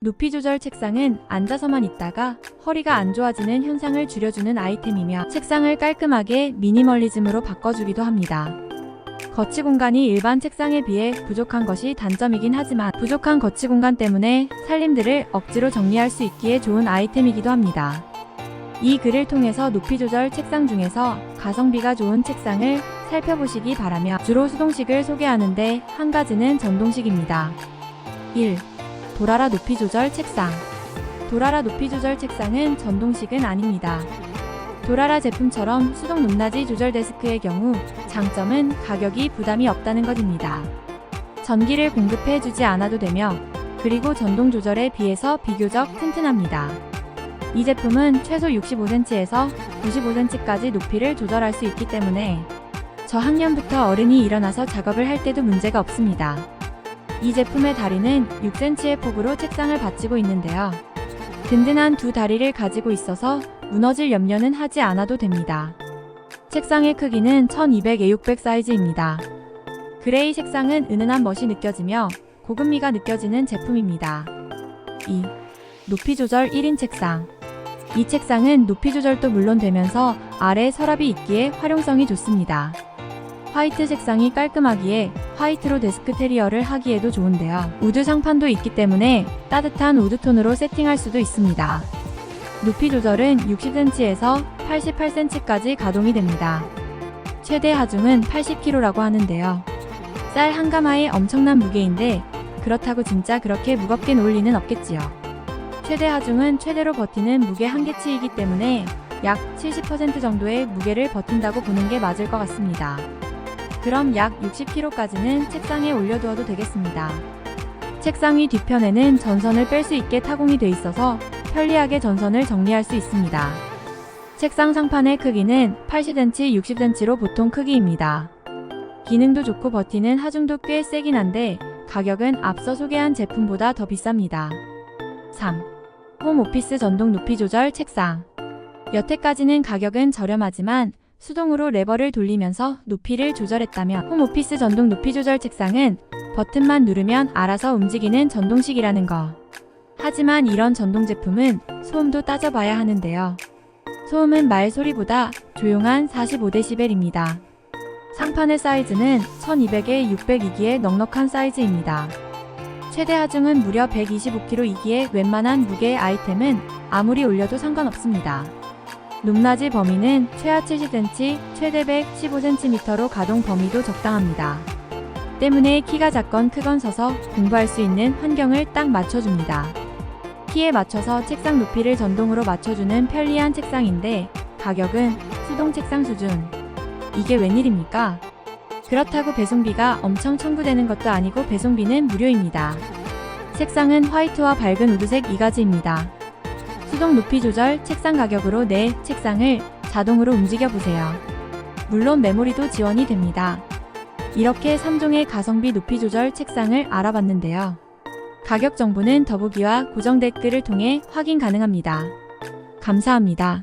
높이 조절 책상은 앉아서만 있다가 허리가 안 좋아지는 현상을 줄여주는 아이템이며 책상을 깔끔하게 미니멀리즘으로 바꿔주기도 합니다. 거치 공간이 일반 책상에 비해 부족한 것이 단점이긴 하지만 부족한 거치 공간 때문에 살림들을 억지로 정리할 수 있기에 좋은 아이템이기도 합니다. 이 글을 통해서 높이 조절 책상 중에서 가성비가 좋은 책상을 살펴보시기 바라며 주로 수동식을 소개하는데 한 가지는 전동식입니다. 1. 도라라 높이 조절 책상. 도라라 높이 조절 책상은 전동식은 아닙니다. 도라라 제품처럼 수동 높낮이 조절 데스크의 경우 장점은 가격이 부담이 없다는 것입니다. 전기를 공급해 주지 않아도 되며 그리고 전동 조절에 비해서 비교적 튼튼합니다. 이 제품은 최소 65cm에서 95cm까지 높이를 조절할 수 있기 때문에 저학년부터 어른이 일어나서 작업을 할 때도 문제가 없습니다. 이 제품의 다리는 6cm의 폭으로 책상을 받치고 있는데요. 든든한 두 다리를 가지고 있어서 무너질 염려는 하지 않아도 됩니다. 책상의 크기는 1200에 600 사이즈입니다. 그레이 색상은 은은한 멋이 느껴지며 고급미가 느껴지는 제품입니다. 2. 높이 조절 1인 책상. 이 책상은 높이 조절도 물론 되면서 아래 서랍이 있기에 활용성이 좋습니다. 화이트 색상이 깔끔하기에 화이트로 데스크 테리어를 하기에도 좋은데요. 우드 상판도 있기 때문에 따뜻한 우드톤으로 세팅할 수도 있습니다. 높이 조절은 60cm에서 88cm까지 가동이 됩니다. 최대 하중은 80kg라고 하는데요. 쌀 한 가마의 엄청난 무게인데 그렇다고 진짜 그렇게 무겁게 놓을 리는 없겠지요. 최대 하중은 최대로 버티는 무게 한계치이기 때문에 약 70% 정도의 무게를 버틴다고 보는 게 맞을 것 같습니다. 그럼 약 60kg까지는 책상에 올려두어도 되겠습니다. 책상 위 뒤편에는 전선을 뺄 수 있게 타공이 돼 있어서 편리하게 전선을 정리할 수 있습니다. 책상 상판의 크기는 80cm, 60cm로 보통 크기입니다. 기능도 좋고 버티는 하중도 꽤 세긴 한데 가격은 앞서 소개한 제품보다 더 비쌉니다. 3. 홈오피스 전동 높이 조절 책상. 여태까지는 가격은 저렴하지만 수동으로 레버를 돌리면서 높이를 조절했다면 홈오피스 전동 높이 조절 책상은 버튼만 누르면 알아서 움직이는 전동식이라는 거. 하지만 이런 전동 제품은 소음도 따져봐야 하는데요. 소음은 말 소리보다 조용한 45dB입니다. 상판의 사이즈는 1200에 600이기에 넉넉한 사이즈입니다. 최대 하중은 무려 125kg이기에 웬만한 무게의 아이템은 아무리 올려도 상관없습니다. 높낮이 범위는 최하 70cm, 최대 115cm로 가동 범위도 적당합니다. 때문에 키가 작건 크건 서서 공부할 수 있는 환경을 딱 맞춰줍니다. 키에 맞춰서 책상 높이를 전동으로 맞춰주는 편리한 책상인데 가격은 수동 책상 수준. 이게 웬일입니까? 그렇다고 배송비가 엄청 청구되는 것도 아니고 배송비는 무료입니다. 색상은 화이트와 밝은 우드색 2가지입니다. 수동 높이 조절 책상 가격으로 내 책상을 자동으로 움직여 보세요. 물론 메모리도 지원이 됩니다. 이렇게 3종의 가성비 높이 조절 책상을 알아봤는데요. 가격 정보는 더보기와 고정 댓글을 통해 확인 가능합니다. 감사합니다.